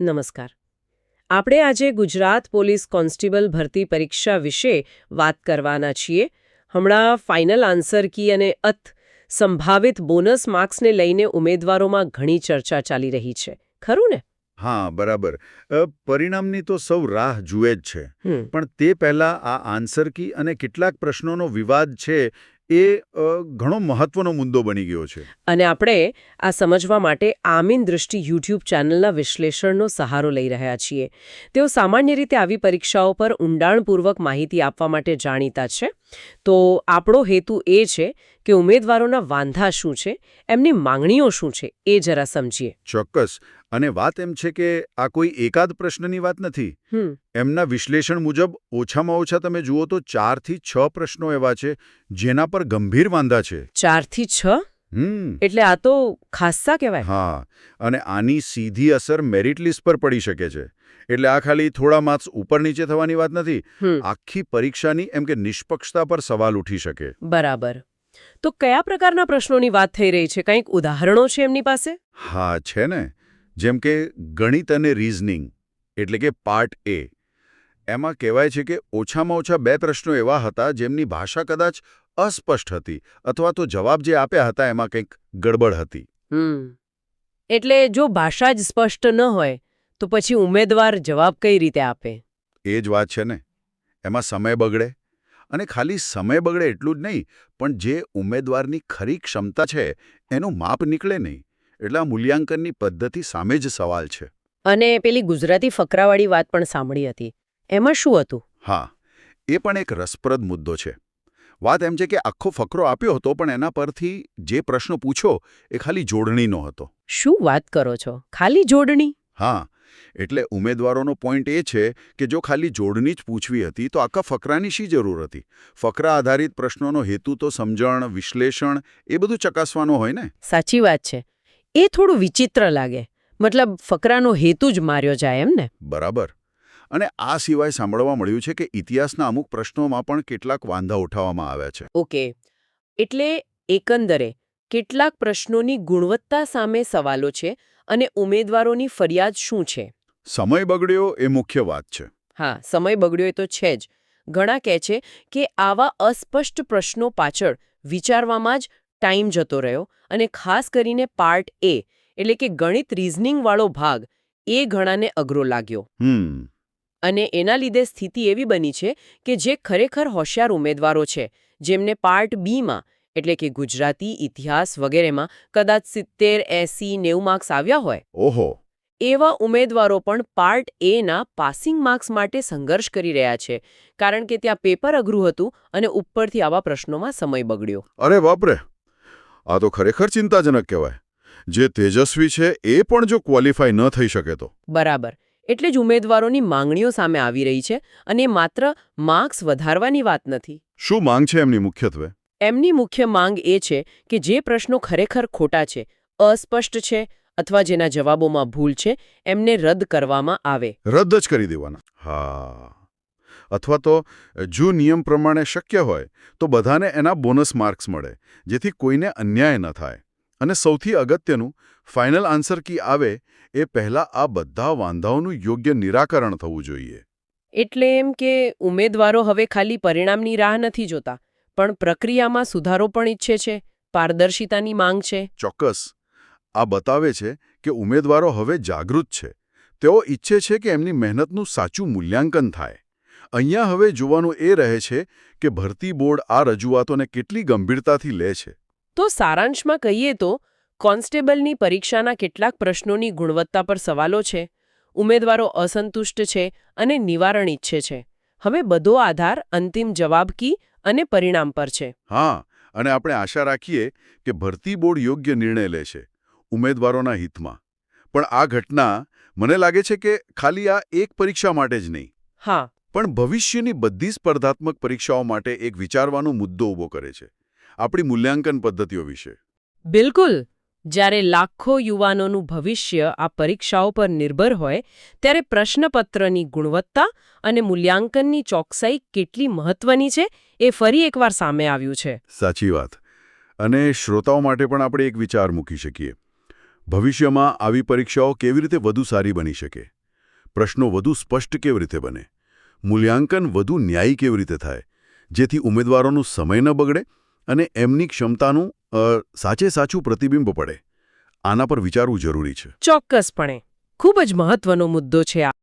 નમસ્કાર. આપણે આજે ગુજરાત પોલીસ કોન્સ્ટેબલ ભરતી પરીક્ષા વિશે વાત કરવાના છીએ. હમણાં ફાઇનલ આન્સર કી અને અથ સંભાવિત બોનસ માર્ક્સને લઈને ઉમેદવારોમાં ઘણી ચર્ચા ચાલી રહી છે. ખરું ને? હા બરાબર. પરિણામની તો સૌ રાહ જુએ જ છે. પણ તે પહેલા આ આન્સર કી અને કેટલાક પ્રશ્નોનો વિવાદ છે એ ઘણો મહત્વનો મુદ્દો બની ગયો છે. અને આપણે આ સમજવા માટે આમીન દૃષ્ટિ યુટ્યુબ ચેનલના વિશ્લેષણનો સહારો લઈ રહ્યા છીએ. તેઓ સામાન્ય રીતે આવી પરીક્ષાઓ પર ઊંડાણપૂર્વક માહિતી આપવા માટે જાણીતા છે. તો આપણો હેતુ એ છે કે ઉમેદવારોના વાંધા શું છે એમની માંગણીઓ શું છે એ જરા સમજીએ. ચોક્કસ. અને વાત એમ છે કે આ કોઈ એકાદ પ્રશ્નની વાત નથી. એમના વિશ્લેષણ મુજબ ઓછામાં ઓછા તમે જુઓ તો ચારથી છ પ્રશ્નો એવા છે જેના પર ગંભીર વાંધા છે. ચારથી છ? એટલે આ તો ખાસ્સા કહેવાય. હા અને આની સીધી અસર મેરિટ લિસ્ટ પર પડી શકે છે. એટલે આ ખાલી થોડા માર્ક્સ ઉપર નીચે થવાની વાત નથી. આખી પરીક્ષાની એમ કે નિષ્પક્ષતા પર સવાલ ઉઠી શકે. બરાબર. તો કયા પ્રકારના પ્રશ્નોની વાત થઈ રહી છે? કંઈક ઉદાહરણો છે એમની પાસે? હા છે ને. જેમ કે ગણિત અને રીઝનિંગ એટલે કે પાર્ટ એ એમાં કહેવાય છે કે ઓછામાં ઓછા બે પ્રશ્નો એવા હતા જેમની ભાષા કદાચ અસ્પષ્ટ હતી અથવા તો જવાબ જે આપ્યા હતા એમાં કંઈક ગડબડ હતી. એટલે જો ભાષા જ સ્પષ્ટ ન હોય તો પછી ઉમેદવાર જવાબ કઈ રીતે આપે? એ જ વાત છે ને. એમાં સમય બગડે. અને ખાલી સમય બગડે એટલું જ નહીં પણ જે ઉમેદવારની ખરી ક્ષમતા છે એનું માપ નીકળે નહીં. એટલે આ મૂલ્યાંકનની પદ્ધતિ સામે જ સવાલ છે. અને પેલી ગુજરાતી ફકરાવાળી વાત પણ સાંભળી હતી. એમાં શું હતું? હા. એ પણ એક રસપ્રદ મુદ્દો છે. વાત એમ છે કે આખો ફકરો આપ્યો હતો પણ એના પરથી જે પ્રશ્ન પૂછો એ ખાલી જોડણીનો હતો. શું વાત કરો છો? ખાલી જોડણી? હા એટલે ઉમેદવારોનો પોઈન્ટ એ છે કે જો ખાલી જોડણી જ પૂછવી હતી તો આખા ફકરાની શી જરૂર હતી? ફકરા આધારિત પ્રશ્નોનો હેતુ તો સમજણ વિશ્લેષણ એ બધું ચકાસવાનો હોય ને? સાચી વાત છે. એ થોડું વિચિત્ર લાગે. મતલબ ફકરાનો હેતુ જ માર્યો જાય એમ ને? બરાબર. અને આ સિવાય સાંભળવા મળ્યું છે કે ઇતિહાસના અમુક પ્રશ્નોમાં પણ કેટલાક વાંધા ઉઠાવવામાં આવ્યા છે. ઓકે. એટલે એકંદરે કેટલાક પ્રશ્નોની ગુણવત્તા સામે સવાલો છે અને ઉમેદવારોની ફરિયાદ શું છે? સમય બગડ્યો એ મુખ્ય વાત છે. હા સમય બગડ્યો એ તો છે જ. ઘણા કહે છે કે આવા અસ્પષ્ટ પ્રશ્નો પાછળ વિચારવામાં જ ટાઈમ જતો રહ્યો અને ખાસ કરીને પાર્ટ એ એટલે કે ગણિત રીઝનિંગવાળો ભાગ એ ઘણાને અઘરો લાગ્યો. હમ. અને એના લીધે સ્થિતિ એવી બની છે કે જે ખરેખર હોશિયાર ઉમેદવારો છે જેમને પાર્ટ બીમાં એટલે કે ગુજરાતી ઇતિહાસ વગેરેમાં કદાચ સિત્તેર એસી નેવું માર્ક્સ આવ્યા હોય. ઓહો. એવા ઉમેદવારો પણ પાર્ટ એના પાસિંગ માર્ક્સ માટે સંઘર્ષ કરી રહ્યા છે કારણ કે ત્યાં પેપર અઘરું હતું અને ઉપરથી આવા પ્રશ્નોમાં સમય બગડ્યો. અરે બાપરે! આ તો ખરેખર ચિંતાજનક કહેવાય. જે તેજસ્વી છે એ પણ જો ક્વોલિફાય ન થઈ શકે તો. બરાબર. એટલે જ ઉમેદવારોની માંગણીઓ સામે આવી રહી છે અને માત્ર માર્ક્સ વધારવાની વાત નથી. શું માંગ છે એમની મુખ્યત્વે? એમની મુખ્ય માંગ એ છે કે જે પ્રશ્નો ખરેખર ખોટા છે અસ્પષ્ટ છે અથવા જેના જવાબોમાં ભૂલ છે એમને રદ કરવામાં આવે. રદ જ કરી દેવાના. હા. અથવા તો જો નિયમ પ્રમાણે શક્ય હોય તો બધાને એના બોનસ માર્ક્સ મળે જેથી કોઈને અન્યાય ન થાય. અને સૌથી અગત્યનું ફાઇનલ આન્સર કી આવે એ પહેલાં આ બધા વાંધાઓનું યોગ્ય નિરાકરણ થવું જોઈએ. એટલે એમ કે ઉમેદવારો હવે ખાલી પરિણામની રાહ નથી જોતા પણ પ્રક્રિયામાં સુધારો પણ ઈચ્છે છે પારદર્શિતાની માંગ છે. ચોક્કસ. આ બતાવે છે કે ઉમેદવારો હવે જાગૃત છે. તેઓ ઈચ્છે છે કે એમની મહેનતનું સાચું મૂલ્યાંકન થાય. અહીંયા હવે જોવાનું એ રહે છે કે ભરતી બોર્ડ આ રજૂઆતોને કેટલી ગંભીરતાથી લે છે. તો સારાંશમાં કહીએ તો કોન્સ્ટેબલની પરીક્ષાના કેટલાક પ્રશ્નોની ગુણવત્તા પર સવાલો છે ઉમેદવારો અસંતુષ્ટ છે અને નિવારણ ઈચ્છે છે. હવે બધો આધાર અંતિમ જવાબ કી અને પરિણામ પર છે. હા અને આપણે આશા રાખીએ કે ભરતી બોર્ડ યોગ્ય નિર્ણય લે છે ઉમેદવારોના હિતમાં. પણ આ ઘટના મને લાગે છે કે ખાલી આ એક પરીક્ષા માટે જ નહીં. હા. પણ ભવિષ્યની બધી સ્પર્ધાત્મક પરીક્ષાઓ માટે એક વિચારવાનો મુદ્દો ઊભો કરે છે આપણી મૂલ્યાંકન પદ્ધતિઓ વિશે. બિલકુલ. જ્યારે લાખો યુવાનોનું ભવિષ્ય આ પરીક્ષાઓ પર નિર્ભર હોય, ત્યારે પ્રશ્નપત્રની ગુણવત્તા અને મૂલ્યાંકનની ચોકસાઈ કેટલી મહત્વની છે એ ફરી એકવાર સામે આવ્યું છે. સાચી વાત. અને શ્રોતાઓ માટે પણ આપણે એક વિચાર મૂકી શકીએ. ભવિષ્યમાં આવી પરીક્ષાઓ કેવી રીતે વધુ સારી બની શકે? પ્રશ્નો વધુ સ્પષ્ટ કેવી રીતે બને? મૂલ્યાંકન વધુ ન્યાયી કેવી રીતે થાય? જેથી ઉમેદવારોનું સમય ન બગડે અને એમની ક્ષમતાનું સાચે સાચું પ્રતિબિંબ પડે. આના પર વિચારવું જરૂરી છે. ચોક્કસપણે. ખૂબ જ મહત્વનો મુદ્દો છે આ.